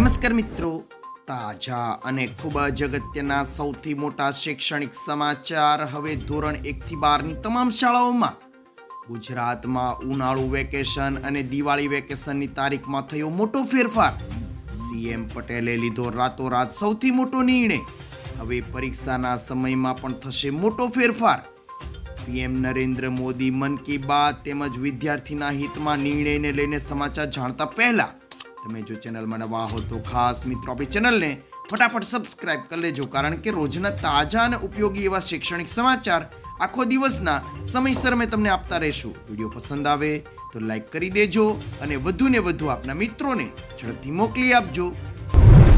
નમસ્કાર મિત્રો. તાજા અને ખૂબ જ અગત્યના સૌથી મોટા શૈક્ષણિક સમાચાર હવે ધોરણ એકથી બારની તમામ શાળાઓમાં. ગુજરાતમાં ઉનાળુ વેકેશન અને દિવાળી વેકેશનની તારીખમાં થયો મોટો ફેરફાર. સીએમ પટેલે લીધો રાતોરાત સૌથી મોટો નિર્ણય. હવે પરીક્ષાના સમયમાં પણ થશે મોટો ફેરફાર. પીએમ નરેન્દ્ર મોદી મન કી બાત તેમજ વિદ્યાર્થીના હિતમાં નિર્ણયને લઈને સમાચાર જાણતા પહેલા તમે જો ચેનલમાં નવા હો તો ખાસ મિત્રો આપણી ચેનલને ફટાફટ સબસ્ક્રાઇબ કરી લેજો. કારણ કે રોજના તાજા અને ઉપયોગી એવા શૈક્ષણિક સમાચાર આખો દિવસના સમયસર મેં તમને આપતા રહીશું. વીડિયો પસંદ આવે તો લાઈક કરી દેજો અને વધુને વધુ આપના મિત્રોને ઝડપથી મોકલી આપજો.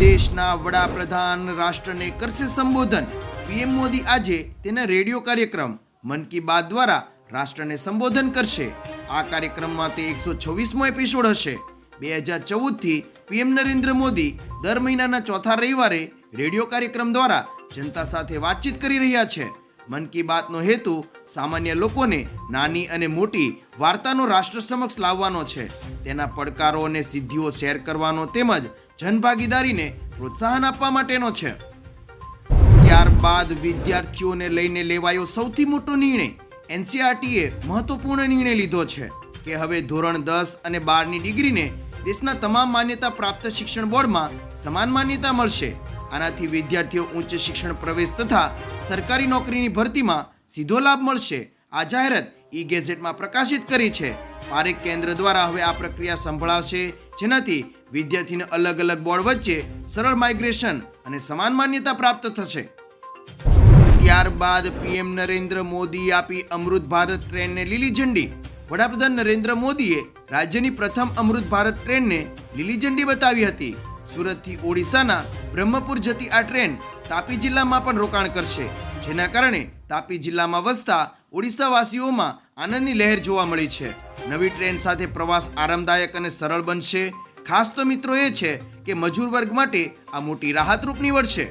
દેશના વડાપ્રધાન રાષ્ટ્રને કરશે સંબોધન. પીએમ મોદી આજે તેના રેડિયો કાર્યક્રમ મન કી બાત દ્વારા રાષ્ટ્રને સંબોધન કરશે. આ કાર્યક્રમમાં તે એકસો છવ્વીસમો એપિસોડ હશે. બે હજાર ચૌદથી પીએમ નરેન્દ્ર મોદી દર મહિનાના ચોથા રવિવારે રેડિયો કાર્યક્રમ દ્વારા જનતા સાથે વાતચીત કરી રહ્યા છે. મન કી બાતનો હેતુ સામાન્ય લોકોને નાની અને મોટી વાર્તાનો રાષ્ટ્ર સમક્ષ લાવવાનો છે. તેના પડકારો અને સિદ્ધિઓ શેર કરવાનો તેમજ જનભાગીદારીને પ્રોત્સાહન આપવા માટેનો છે. ત્યારબાદ વિદ્યાર્થીઓને લઈને લેવાયો સૌથી મોટો નિર્ણય એનસીઆરટીએ મહત્વપૂર્ણ નિર્ણય લીધો છે કે હવે ધોરણ દસ અને બારની ડિગ્રીને દેશના તમામ માન્યતા પ્રાપ્ત શિક્ષણ બોર્ડમાં સમાન માન્યતા મળશે. આનાથી વિદ્યાર્થીઓ ઉચ્ચ શિક્ષણ પ્રવેશ તથા સરકારી નોકરીની ભરતીમાં સીધો લાભ મળશે. આ જાહેરાત ઈ ગેઝેટમાં પ્રકાશિત કરી છે. પારેખ કેન્દ્ર દ્વારા હવે આ પ્રક્રિયા સંભળાવશે, જેનાથી વિદ્યાર્થીને અલગ અલગ બોર્ડ વચ્ચે સરળ માઇગ્રેશન અને સમાન માન્યતા પ્રાપ્ત થશે. ત્યારબાદ પીએમ નરેન્દ્ર મોદી આપી અમૃત ભારત ટ્રેનને લીલી ઝંડી. વડાપ્રધાન નરેન્દ્ર મોદીએ રાજ્યની પ્રથમ અમૃત ભારત ટ્રેનને લીલી ઝંડી બતાવી હતી. સુરતથી ઓડિશાના બ્રહ્મપુર જતી આ ટ્રેન તાપી જિલ્લામાં પણ રોકાણ કરશે. જેના કારણે તાપી જિલ્લામાં વસતા ઓડિશાવાસીઓમાં આનંદની લહેર જોવા મળી છે. નવી ટ્રેન સાથે પ્રવાસ આરામદાયક અને સરળ બનશે. ખાસ તો મિત્રો એ છે કે મજૂર વર્ગ માટે આ મોટી રાહતરૂપ નીવડશે.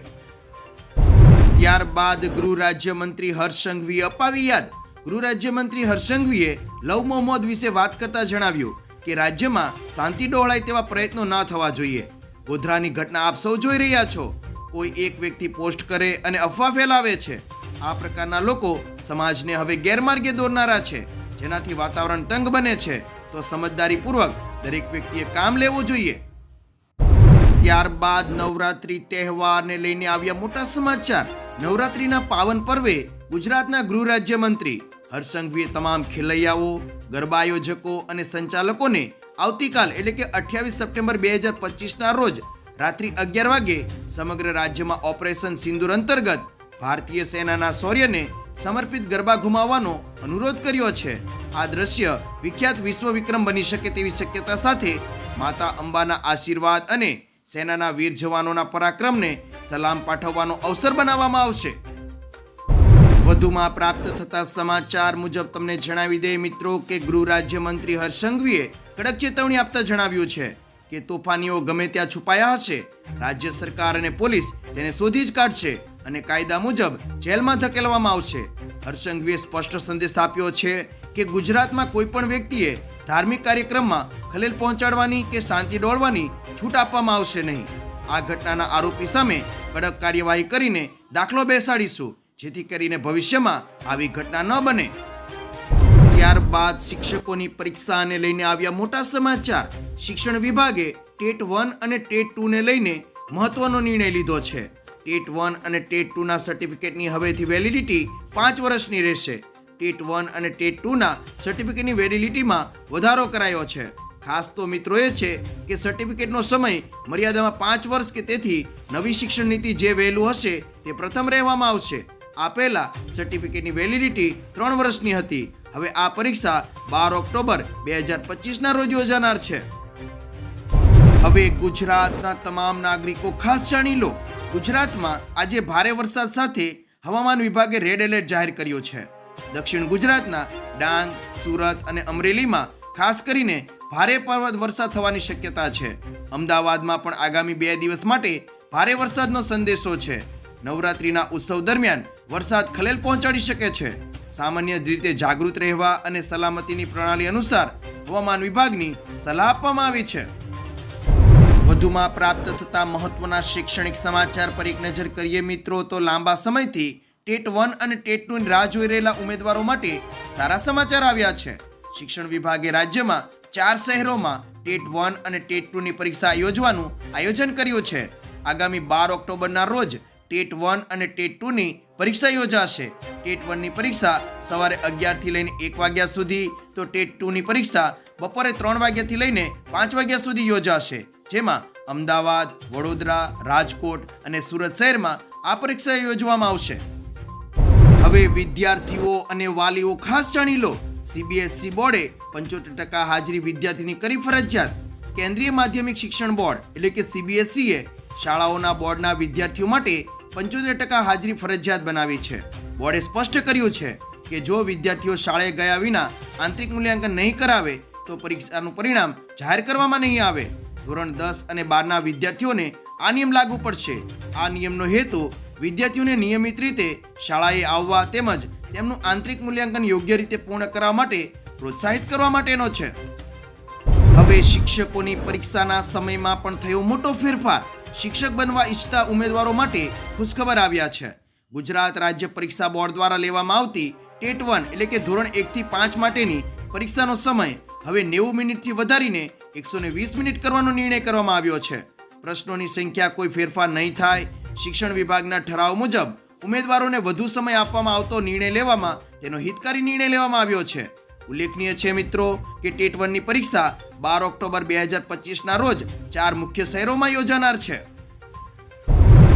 ત્યારબાદ ગૃહ રાજ્યમંત્રી હર્ષ સંઘવીએ અપાવી યાદ. ગૃહ રાજ્યમંત્રી હર્ષ સંઘવીએ લવ મોહમ્મદ વિશે વાત કરતા જણાવ્યું કે રાજ્યમાં શાંતિ ડહોળાય તેવા પ્રયત્નો ના થવા જોઈએ. ગોધરાની ઘટના આપ સૌ જોઈ રહ્યા છો. કોઈ એક વ્યક્તિ પોસ્ટ કરે અને અફવા ફેલાવે છે. આ પ્રકારના લોકો સમાજને હવે ગેરમાર્ગે દોરનારા છે. જેનાથી વાતાવરણ તંગ બને છે. તો સમજદારીપૂર્વક દરેક વ્યક્તિએ કામ લેવું જોઈએ. ત્યારબાદ નવરાત્રી તહેવારને લઈને આવ્યા મોટા સમાચાર. નવરાત્રીના પાવન પર્વે ગુજરાતના ગૃહ રાજ્યમંત્રી હર્ષ સંઘવીએ તમામ ખેલૈયાઓ ગરબા આયોજકો અને સંચાલકોને આવતીકાલ એટલે કે અઠ્યાવીસ સપ્ટેમ્બર બે હજાર પચીસના રોજ રાત્રિ અગિયાર વાગે સમગ્ર રાજ્યમાં ઓપરેશન સિંદુર અંતર્ગત ભારતીય સેનાના શૌર્યને સમર્પિત ગરબા ઘુમાવવાનો અનુરોધ કર્યો છે. આ દ્રશ્ય વિખ્યાત વિશ્વ વિક્રમ બની શકે તેવી શક્યતા સાથે માતા અંબાના આશીર્વાદ અને સેનાના વીર જવાનોના પરાક્રમને સલામ પાઠવવાનો અવસર બનાવવામાં આવશે. વધુમાં પ્રાપ્ત થતા સમાચાર મુજબ તમને જણાવી દે મિત્રો કે ગૃહ રાજ્યમંત્રી હર્ષ સંઘવીએ કડક ચેતવણી આપતા જણાવ્યું છે કે તોફાનીઓ ગમે ત્યાં છુપાયા હશે, રાજ્ય સરકાર અને પોલીસ તેને શોધી જ કાઢશે અને કાયદા મુજબ જેલમાં ધકેલવામાં આવશે. હર્ષંઘવીએ સ્પષ્ટ સંદેશ આપ્યો છે કે ગુજરાતમાં કોઈ પણ વ્યક્તિએ ધાર્મિક કાર્યક્રમમાં ખલેલ પહોંચાડવાની કે શાંતિ ડોળવાની છૂટ આપવામાં આવશે નહીં. આ ઘટનાના આરોપી સામે કડક કાર્યવાહી કરીને દાખલો બેસાડીશું. જેથી કરીને ભવિષ્યમાં આવી ઘટના ન બને. ત્યારબાદ શિક્ષકોની પરીક્ષાને લઈને આવ્યા મોટા સમાચાર. શિક્ષણ વિભાગે ટેટ વન અને ટેટ ટુ ને લઈને મહત્વનો નિર્ણય લીધો છે. ટેટ વન અને ટેટ ટુ ના સર્ટિફિકેટની હવેથી વેલિડિટી પાંચ વર્ષની રહેશે. ટેટ વન અને ટેટ ટુ ના સર્ટિફિકેટની વેલિડિટીમાં વધારો કરાયો છે. ખાસ તો મિત્રો એ છે કે સર્ટિફિકેટનો સમય મર્યાદામાં પાંચ વર્ષ કે તેથી નવી શિક્ષણ નીતિ જે વહેલું હશે તે પ્રથમ રહેવામાં આવશે. આ પહેલા સર્ટિફિકેટની વેલિડિટી ત્રણ વર્ષની હતી. હવે આ પરીક્ષા બાર ઓક્ટોબર બે હજાર પચીસના રોજ યોજાનાર છે. હવે ગુજરાતના તમામ નાગરિકો, ખાસ જાણી લો, ગુજરાતમાં આજે ભારે વરસાદ સાથે હવામાન વિભાગે રેડ એલર્ટ જાહેર કર્યો છે. દક્ષિણ ગુજરાતના ડાંગ, સુરત અને અમરેલીમાં ખાસ કરીને ભારે પર્વત વરસાદ થવાની શક્યતા છે. અમદાવાદમાં પણ આગામી બે દિવસ માટે ભારે વરસાદનો સંદેશો છે. નવરાત્રીના ઉત્સવ દરમિયાન વરસાદ ખલેલ પહોંચાડી શકે છે. સામાન્ય રીતે જાગૃત રહેવા અને સલામતીની પ્રણાલી અનુસાર હવામાન વિભાગની સલાહ આપવામાં આવી છે. વધુમાં પ્રાપ્ત થતા મહત્વના શૈક્ષણિક સમાચાર પર એક નજર કરીએ મિત્રો, તો લાંબા સમયથી ટેટ વન અને ટેટ ટુ રાહ જોઈ રહેલા ઉમેદવારો માટે સારા સમાચાર આવ્યા છે. શિક્ષણ વિભાગે રાજ્યમાં ચાર શહેરોમાં ટેટ વન અને ટેટ ટુની પરીક્ષા યોજવાનું આયોજન કર્યું છે. આગામી બાર ઓક્ટોબરના રોજ ટેટ વન અને ટેટ ટુની પરીક્ષા યોજાશે. ટેટ વનની પરીક્ષા સવારે અગિયારથી લઈને એક વાગ્યા સુધી. તો ટેટ ટુની પરીક્ષા બપોરે ત્રણ વાગ્યાથી લઈને પાંચ વાગ્યા સુધી યોજાશે. જેમાં અમદાવાદ, વડોદરા, રાજકોટ અને સુરત શહેરમાં આ પરીક્ષા યોજવામાં આવશે. હવે વિદ્યાર્થીઓ અને વાલીઓ ખાસ જાણી લો. સીબીએસસી બોર્ડે પંચોતેર ટકા હાજરી વિદ્યાર્થીની કરી ફરજિયાત. કેન્દ્રીય માધ્યમિક શિક્ષણ બોર્ડ એટલે કે સીબીએસસીએ શાળાઓના બોર્ડના વિદ્યાર્થીઓ માટે પંચોતેર ટકા હાજરી ફરજિયાત બનાવી છે. બોર્ડે સ્પષ્ટ કર્યું છે કે જો વિદ્યાર્થીઓ શાળાએ ગયા વિના આંતરિક મૂલ્યાંકન નહીં કરાવે, તો પરીક્ષાનું પરિણામ જાહેર કરવામાં નહીં આવે. ધોરણ દસ અને બારના વિદ્યાર્થીઓને આ નિયમ લાગુ પડશે. આ નિયમનો હેતુ વિદ્યાર્થીઓને નિયમિત રીતે શાળાએ આવવા તેમજ તેમનું આંતરિક મૂલ્યાંકન યોગ્ય રીતે પૂર્ણ કરવા માટે પ્રોત્સાહિત કરવા માટેનો છે. હવે શિક્ષકોની પરીક્ષાના સમયમાં પણ થયો મોટો ફેરફાર. શિક્ષક બનવા ઈચ્છતા ઉમેદવારો માટે ખુશખબર આવ્યા છે. ગુજરાત રાજ્ય પરીક્ષા બોર્ડ દ્વારા લેવામાં આવતી ટેટ વન એટલે કે ધોરણ એકથી પાંચ માટેની પરીક્ષાનો સમય હવે નેવું મિનિટથી વધારીને એકસો ને વીસ મિનિટ કરવાનો નિર્ણય કરવામાં આવ્યો છે. પ્રશ્નોની સંખ્યા કોઈ ફેરફાર નહીં થાય. શિક્ષણ વિભાગના ઠરાવ મુજબ ઉમેદવારોને વધુ સમય આપવામાં આવતો નિર્ણય લેવામાં તેનો હિતકારી નિર્ણય લેવામાં આવ્યો છે. ઉલ્લેખનીય છે મિત્રો કે ટેટ વનની પરીક્ષા બાર ઓક્ટોબર બે હજાર પચીસના રોજ ચાર મુખ્ય શહેરોમાં યોજાનાર છે.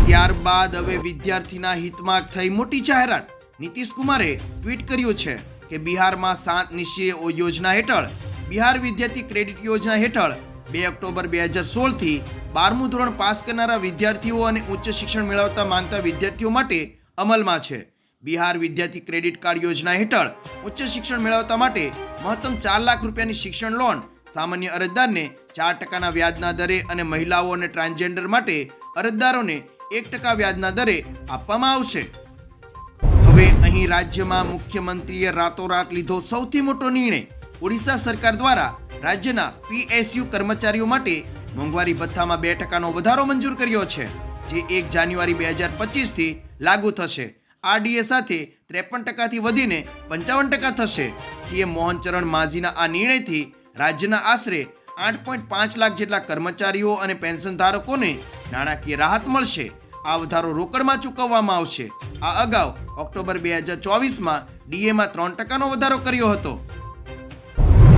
ત્યારબાદ હવે વિદ્યાર્થીના હિતમાં થઈ મોટી જાહેરાત. નીતિશ કુમારે ટ્વીટ કર્યું છે કે બિહારમાં સાત નિશ્ચય યોજના હેઠળ, બિહાર વિદ્યાર્થી ક્રેડિટ યોજના હેઠળ બે ઓક્ટોબર બે હજાર સોળથી બારમું ધોરણ પાસ કરનારા વિદ્યાર્થીઓ અને ઉચ્ચ શિક્ષણ મેળવતા માંગતા વિદ્યાર્થીઓ માટે અમલમાં છે. બિહાર વિદ્યાર્થી ક્રેડિટ કાર્ડ યોજના હેઠળ ઉચ્ચ શિક્ષણ મેળવતા માટે મહત્તમ ચાર લાખ રૂપિયાની શિક્ષણ લોન સામાન્ય અરજદારને ચાર ટકાના વ્યાજના દરે અને મહિલાઓ અને ટ્રાન્સજેન્ડર માટે અરજદારોને એક ટકા વ્યાજના દરે આપવામાં આવશે. હવે અહીં રાજ્યમાં મુખ્યમંત્રીએ રાતોરાત લીધો સૌથી મોટો નિર્ણય. ઓડિશા સરકાર દ્વારા રાજ્યના પીએસયુ કર્મચારીઓ માટે મોંઘવારી ભથ્થામાં બે ટકાનો વધારો મંજૂર કર્યો છે, જે એક જાન્યુઆરી બે હજાર પચીસથી લાગુ થશે. આરડીએ સાથે ત્રેપન ટકાથી વધીને પંચાવન ટકા થશે. સીએમ મોહન ચરણ માઝીના આ નિર્ણયથી રાજ્યના આશરે આઠ પોઈન્ટ પાંચ લાખ જેટલા કર્મચારીઓ અને પેન્શન ધારકોને નાણાકીય રાહત મળશે. આ વધારો રોકડમાં ચૂકવવામાં આવશે. આ અગાઉ ઓક્ટોબર બે હજાર ચોવીસમાં ડીએમાં ત્રણ ટકાનો વધારો કર્યો હતો.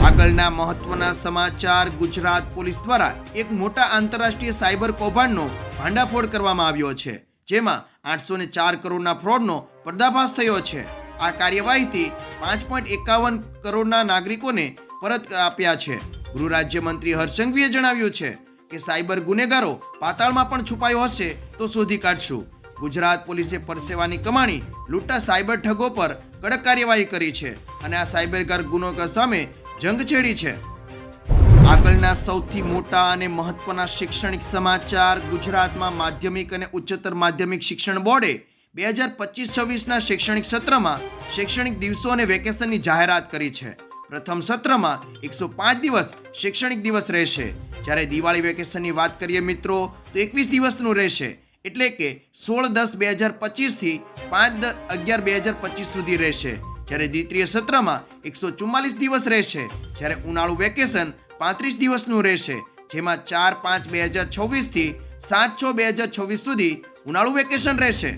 આગળના મહત્વના સમાચાર, ગુજરાત પોલીસ દ્વારા એક મોટા આંતરરાષ્ટ્રીય સાયબર કૌભાંડનો ભાંડાફોડ કરવામાં આવ્યો છે, જેમાં આઠસો ને ચાર કરોડના ફ્રોડનો પર્દાફાશ થયો છે. આ કાર્યવાહીથી પાંચ પોઈન્ટ એકાવન કરોડના નાગરિકોને પરત આપ્યા છે. ગૃહ રાજ્યમંત્રી હર્ષંઘવીએ જણાવ્યું છે કે સાયબર ગુનેગારો પાતાળમાં પણ છુપાયો હશે તો શોધી કાઢશું. ગુજરાત પોલીસે પરસેવાની કમાણી લૂંટા સાયબર ઠગો પર કડક કાર્યવાહી કરી છે અને આ સાયબરગાર ગુનેગાર સામે જંગ છેડી છે. આગળના સૌથી મોટા અને મહત્વના શૈક્ષણિક સમાચાર ગુજરાતમાં માધ્યમિક અને ઉચ્ચતર માધ્યમિક શિક્ષણ બોર્ડે બે હજાર પચીસ છવ્વીસના શૈક્ષણિક સત્રમાં શૈક્ષણિક દિવસો અને વેકેશનની જાહેરાત કરી છે. પ્રથમ સત્રમાં એકસો પાંચ દિવસ શૈક્ષણિક દિવસ રહેશે. જ્યારે દિવાળી વેકેશનની વાત કરીએ મિત્રો, તો એકવીસ દિવસનું રહેશે. એટલે કે સોળ દસ બે હજાર પચીસથી પાંચ દસ અગિયાર બે હજાર પચીસ સુધી રહેશે. જ્યારે દ્વિતીય સત્રમાં એકસો ચુમ્માલીસ દિવસ રહેશે. જ્યારે ઉનાળુ વેકેશન પાંત્રીસ દિવસનું રહેશે. જેમાં ચાર પાંચ બે હજાર છવ્વીસથી સાત છ બે હજાર છવ્વીસ સુધી ઉનાળુ વેકેશન રહેશે.